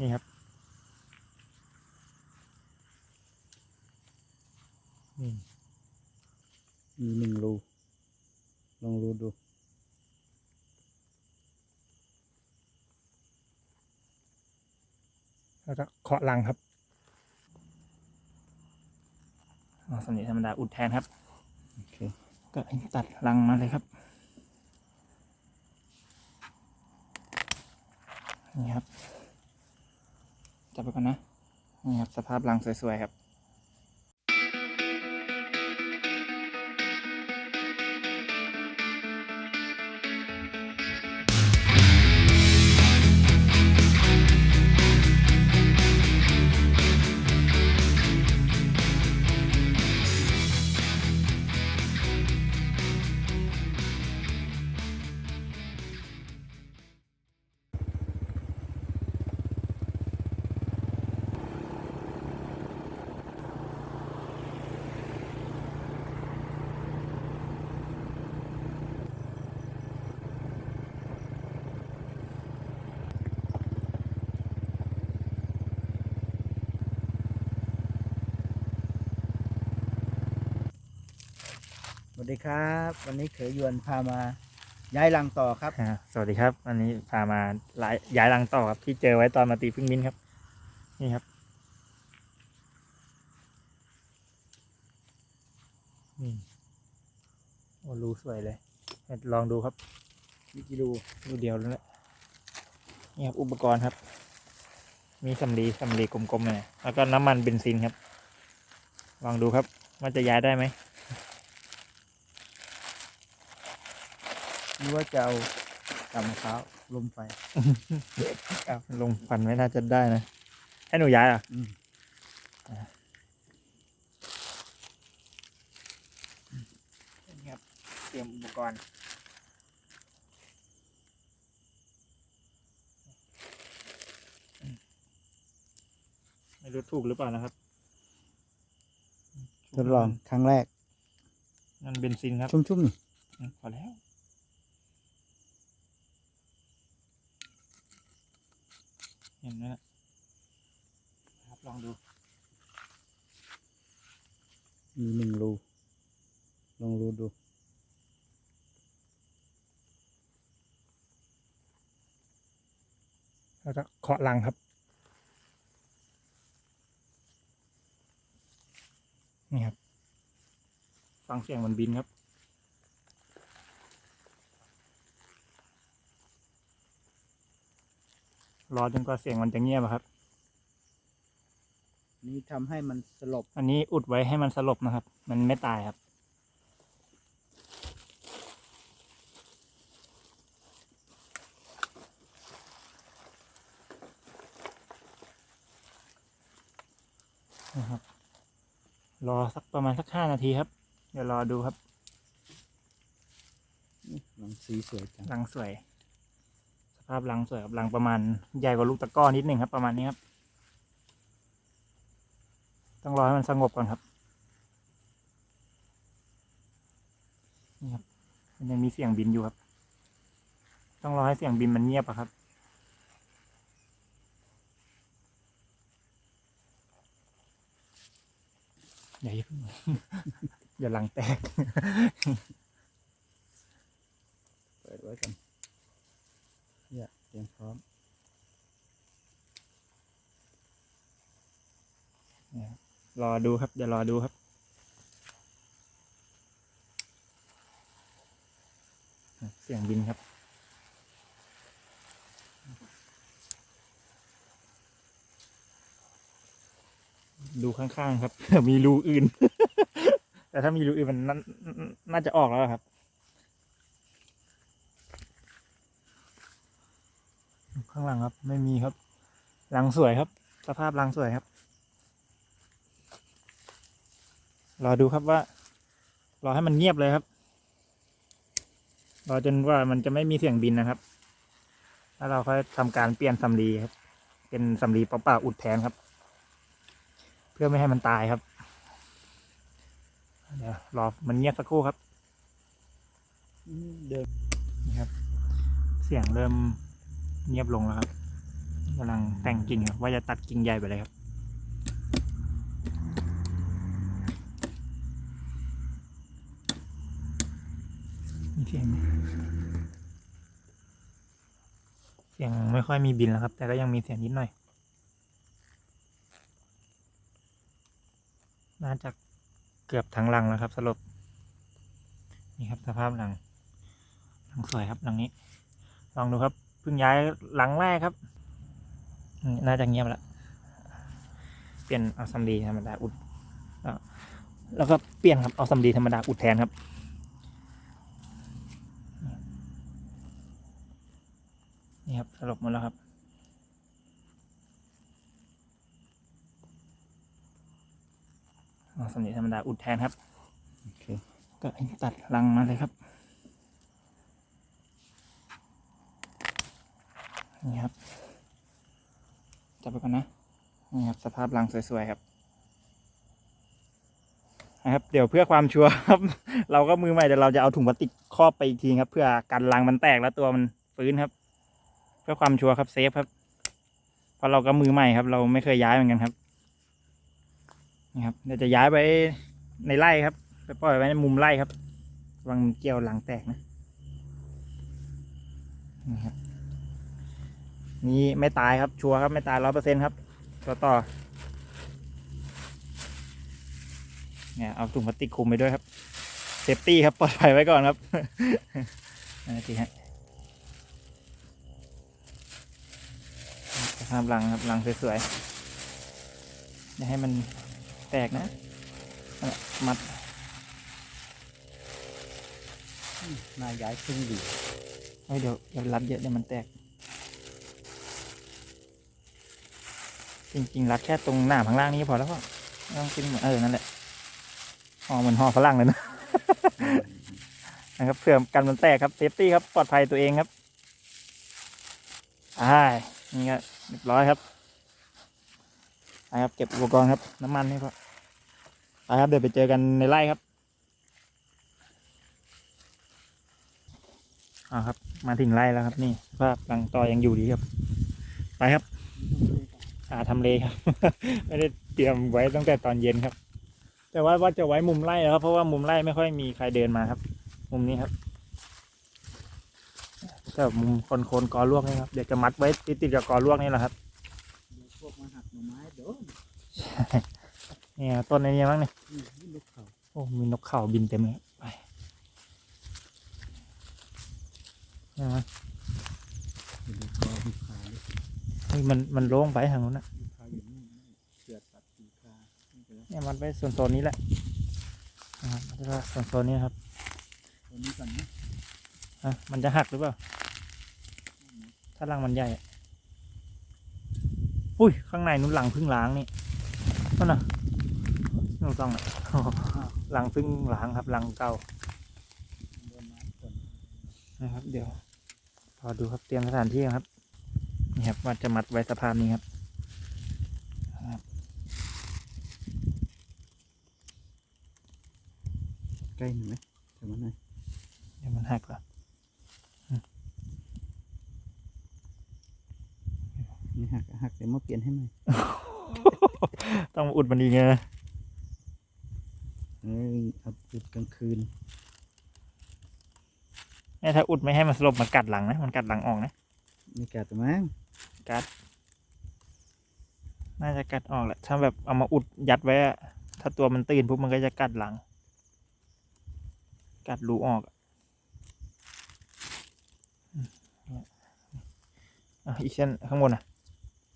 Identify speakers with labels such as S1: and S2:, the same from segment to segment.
S1: นี่ครับนี่
S2: มีหนึ่งรูลองรูดู
S1: แล้วก็เคาะรังครับอ๋อสำนีธรรมดาอุดแทนครับ
S2: โอเค
S1: ก็ตัดรังมาเลยครับ นี่ครับ จับไปก่อนนะนี่ครับสภาพรังสวยๆครับ
S2: ดีครับ วันนี้เขยยวนพามาย้ายรังต่อครับ
S1: อ่าสวัสดีครับ วันนี้พามาย้ายย้ายรังต่อครับ ที่เจอไว้ตอนมาตีพึ่งมิ้นครับ นี่ครับนี่โอ้รูสวยเลยลองดูครับ
S2: มีกี่รู
S1: รูเดียวแล้วแหละนี่ครับอุปกรณ์ครับ มีสำลีสำลีกลมๆเนี่ยแล้วก็น้ำมันเบนซินครับ ลองดูครับว่าจะย้ายได้ไหม
S2: รือว่าจะเอากำมะพร้าวลมไฟ
S1: ครับลงฟันไม่น่าจะได้นะ ให้หนูย้ายเหรอะ
S2: อืม
S1: นี่ครับ เตรียมอุปกรณ์ ไม่รู้ถูกหรือเปล่านะครับ
S2: ทดลองครั้งแรก
S1: นั่นเบนซินครับ
S2: ชุ่มๆนี่
S1: อืมพอแล้ว เห็นไหมล่ะครับลองดู
S2: มีหนึ่งรูลองรูดู
S1: แล้วก็เคาะรังครับนี่ครับฟังเสียงมันบินครับ รอจนกว่าเสียงมันจะเงียบอะครับ
S2: นี่ทำให้มันสลบ
S1: อันนี้อุดไว้ให้มันสลบนะครับ มันไม่ตายครับ นะครับ รอสักประมาณสักห้านาทีครับ เดี๋ยวรอดูครับ
S2: รังสีสวยจัง
S1: รังสวยส ภาพรังสวยครับรังประมาณใหญ่กว่าลูกตะก้อนิดหนึ่งครับ ประมาณนี้ครับ ต้องรอให้มันสงบก่อนครับนี่ครับมันยังมีเสียงบินอยู่ครับ ต้องรอให้เสียงบินมันเงียบอะครับอย่าอย่าหลังแตก
S2: เปิดไว้กัน เนี่ยเตรียมพร้อม
S1: รอดูครับเดี๋ยวรอดูครับเสียงบินครับ ดูข้างๆครับ มีรูอื่น แต่ถ้ามีรูอื่นมันนน่าจะออกแล้วครับ ข้างหลังครับ ไม่มีครับรังสวยครับ สภาพรังสวยครับ รอดูครับว่า รอให้มันเงียบเลยครับ รอจนว่ามันจะไม่มีเสียงบินนะครับ แล้วเราค่อยทำการเปลี่ยนสำลีครับ เป็นสำลีเปล่าๆอุดแทนครับ เพื่อไม่ให้มันตายครับเดี๋ยวรอมันเงียบสักครู่ครับ
S2: เดิม
S1: นี่ครับ เสียงเริ่ม เงียบลงแล้วครับกำลังแต่งกิ่งครับว่าจะตัดกิ่งใหญ่ไปเลยครับ มีเสียงไหมเสียงไม่ค่อยมีบินแล้วครับ แต่ก็ยังมีเสียงนิดหน่อย น่าจะเกือบทั้งรังแล้วครับสรุปนี่ครับสภาพหลังหลังสวยครับหลังนี้ ลองดูครับ พิ่งย้ายหลังแรกครับอืมน่าจะเงียบแล้วเปลี่ยนเอาซัมดีธรรมดาอุดแล้วแล้วก็เปลี่ยนครับเอาซัมดีธรรมดาอุดแทนครับนี่ครับสรุปหมดแล้วครับเอาสำลีธรรมดาอุดแทนครับ
S2: โอเค
S1: ก็ตัดรังมาเลยครับ นี่ครับ จับไปก่อนนะ นี่ครับ สภาพรังสวยๆครับนะครับ เดี๋ยวเพื่อความชัวร์ครับ เราก็มือใหม่เดี๋ยวเราจะเอาถุงพลาสติกครอบไปอีกทีครับ เพื่อกันรังมันแตกแล้วตัวมันฟื้นครับ เพื่อความชัวร์ครับเซฟครับ เพราะเราก็มือใหม่ครับ เราไม่เคยย้ายเหมือนกันครับ นี่ครับเดี๋ยวจะย้ายไปในไร่ครับ ไปปล่อยไว้ในมุมไร่ครับระวังเกี่ยวหลังแตกนะนี่ครับ นี่ไม่ตายครับ ชัวร์ครับ ไม่ตายร้อยเปอร์เซ็นครับตัวต่อ เนี่ย เอาถุงพลาสติกคลุมไปด้วยครับ เซฟตี้ครับ ปลอดภัยไว้ก่อนครับนาทีฮะสภาพหลังครับหลังสวยๆอย่าให้มันแตกนะนั่นแหละมัด
S2: น่าย้ายพึ่งดี
S1: เฮ้ยเดี๋ยวอย่ารัดเยอะเดี๋ยวมันแตก จริงๆรัดแค่ตรงหน้าข้างล่างนี้พอแล้วก็ต้องขึ้นเอนเออนั่นแหละห่อเหมือนห่อฝรั่งเลยนะนะครับเผื่อกันมันแตกครับเซฟตี้ครับปลอดภัยตัวเองครับอ่านี่ก็เรียบร้อยครับไปครับเก็บอุปกรณ์ครับ น้ำมันนี่ก็ไปครับเดี๋ยวไปเจอกันในไร่ครับอ่าครับ มาถึงไร่แล้วครับ นี่ภาพรังต่อยังอยู่ดีครับ ไปครับ หาทำเลครับ ไม่ได้เตรียมไว้ตั้งแต่ตอนเย็นครับ แต่ว่าว่าจะไว้มุมไร่แล้วครับ เพราะว่ามุมไร่ไม่ค่อยมีใครเดินมาครับ มุมนี้ครับแต่มุมคนโคนกอลวกนี่ครับเดี๋ยวจะมัดไว้ติดติดกับกอลวกนี่แหละครับ
S2: เดี๋ยวพวกมาหักหน่อไม้โดน
S1: เนี่ยต้นในนี้มั้งเนี่ยโอ้มีนกเข่าบินเต็มเลยไปนี่ยมั้ย
S2: เป็นลูกคอลูกขาเลย
S1: เฮ้ยมันมันโล่งไปทางนู้นนะ
S2: ลูกขาอยู่นี่เสือตัดลูกขาไม่เป็นไร
S1: เนี่ยมัดไว้ส่วนโซนนี้แหละนะครับแล้วก็ส่วนโซนนี้ครับ
S2: ตัวนี้ก่อนนะ
S1: อะมันจะหักหรือเปล่า ถ้ารังมันใหญ่อะอุ้ยข้างในนู้นหลังพึ่งล้างนี่นั่นน่ะนู่นต้องอะ หลังพึ่งล้างครับหลังเก่า
S2: โดนไม้ก่อน
S1: นะครับเดี๋ยวพอดูครับเตรียมสถานที่ครับ นี่ครับว่าจะมัดไว้สภาพนี้ครับ
S2: ใกล้หน่อยไหมแต่ว่าหน่อย
S1: เดี๋ยวมันหักเหรอ
S2: ไม่หักอะหักเดี๋ยวมาเปลี่ยนให้ใหม่
S1: ต้องมาอุดมันอีกไงนะ
S2: เอ้ยเอาจุดกลางคืน
S1: เนี่ยถ้าอุดไม่ให้มันสลบมันกัดหลังนะ มันกัดหลังออกนะ
S2: มีกาดตัวมั้ง
S1: กัด น่าจะกัดออกแหละ ถ้าแบบเอามาอุดยัดไว้อะถ้าตัวมันตื่นปุ๊บมันก็จะกัดหลัง กัดรูออกอะอืมเนี่ยอะอีกเส้นข้างบนอะ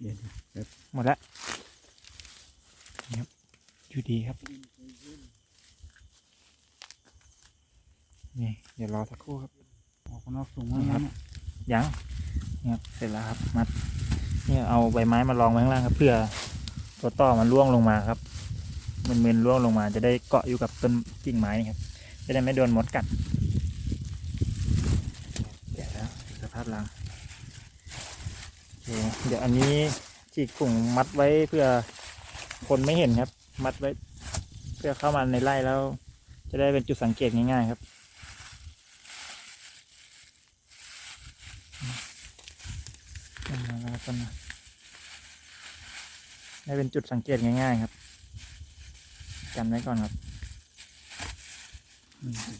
S2: เดี๋ยวเดี๋ยว
S1: หมดแล้วนี่ครับอยู่ดีครับ นี่ เดี๋ยวรอสักครู่ครับ
S2: ออกข้างนอกสูงมากนะเนี่ย
S1: ยังเนี่ยครับเสร็จแล้วครับ มัด เนี่ยเอาใบไม้มารองไว้ข้างล่างครับ เพื่อตัวต่อมันร่วงลงมาครับมันเมนร่วงลงมา จะได้เกาะอยู่กับต้นกิ่งไม้นี่ครับจะได้ไม่โดนมดกัดเดี๋ยวแล้วสภาพรังโอเคเดี๋ยวอันนี้ฉีกถุงมัดไว้เพื่อคนไม่เห็นครับ มัดไว้ เพื่อเข้ามาในไร่แล้ว จะได้เป็นจุดสังเกตง่ายๆครับ อืมแล้วก็ต้นไม้ ให้เป็นจุดสังเกตง่ายๆครับกันไว้ก่อนครับ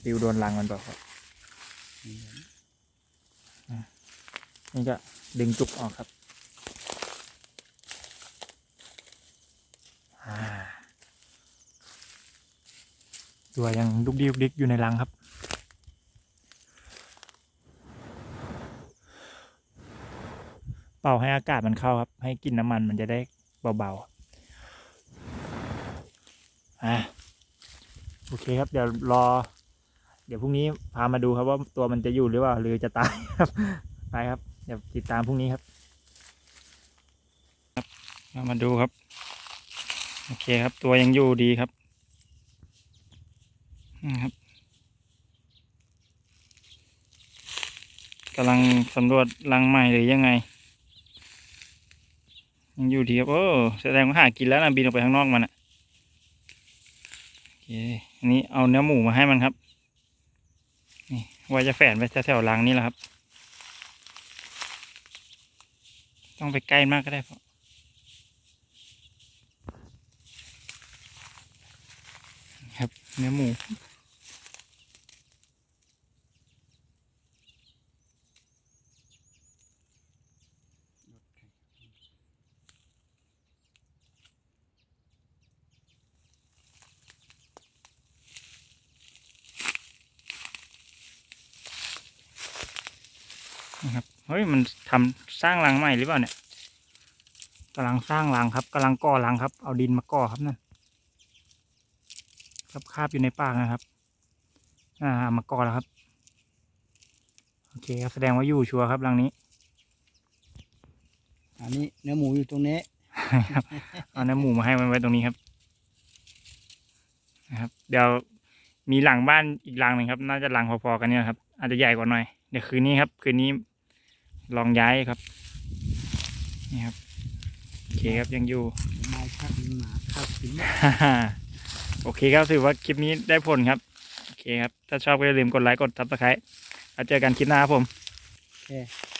S1: ติวโดนรังมันบอกครับนี่ก็ดึงจุกออกครับตัวยังดุกดิกดิกอยู่ในรังครับ เป่าให้อากาศมันเข้าครับ ให้กลิ่นน้ำมันมันจะได้ เบาๆอ่าโอเคครับ เดี๋ยวรอ เดี๋ยวพรุ่งนี้พามาดูครับว่าตัวมันจะอยู่หรือเปล่าหรือจะตายครับไปครับ เดี๋ยวติดตามพรุ่งนี้ครับครับมาดูครับ โอเคครับ ตัวยังอยู่ดีครับนะครับกำลังสำรวจรังใหม่หรือยังไง ยังอยู่ดีครับโอ้แสดงว่าหากินแล้วนะบินออกไปข้างนอกมันอะโอเคอันนี้เอาเนื้อหมูมาให้มันครับ นี่ว่าจะแฝนไว้แถวๆรังนี่แหละครับ ต้องไปใกล้มากก็ได้เพราะครับเนื้อหมู ฮ้ยมันทำสร้างรังใหม่หรือเปล่าเนี่ยกำลังสร้างรังครับกำลังก่อรังครับ เอาดินมาก่อครับนั่นครับคาบอยู่ในปากนะครับ อ่ามาก่อแล้วครับ โอเคครับแสดงว่าอยู่ชัวร์ครับรังนี้
S2: อันนี้เนื้อหมูอยู่ตรงนี้
S1: ครับเอาเนื้อหมูมาให้มันไว้ตรงนี้ครับนะครับ เดี๋ยวมีหลังบ้านอีกหลังหนึ่งครับ น่าจะหลังพอๆกันเนี่ยครับ อาจจะใหญ่กว่าหน่อยเดี๋ยวคืนนี้ครับ คืนนี้ ลองย้ายครับ นี่ครับโอเคครับยังอยู่
S2: ไม้ชักหมาข้าวสิง
S1: โอเคครับถือว่าคลิปนี้ได้ผลครับ โอเคครับ ถ้าชอบก็อย่าลืมกดไลค์กดซับสไครต์แล้วเจอกันคลิปหน้าครับผม
S2: โอเค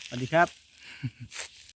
S2: สวัสดีครับ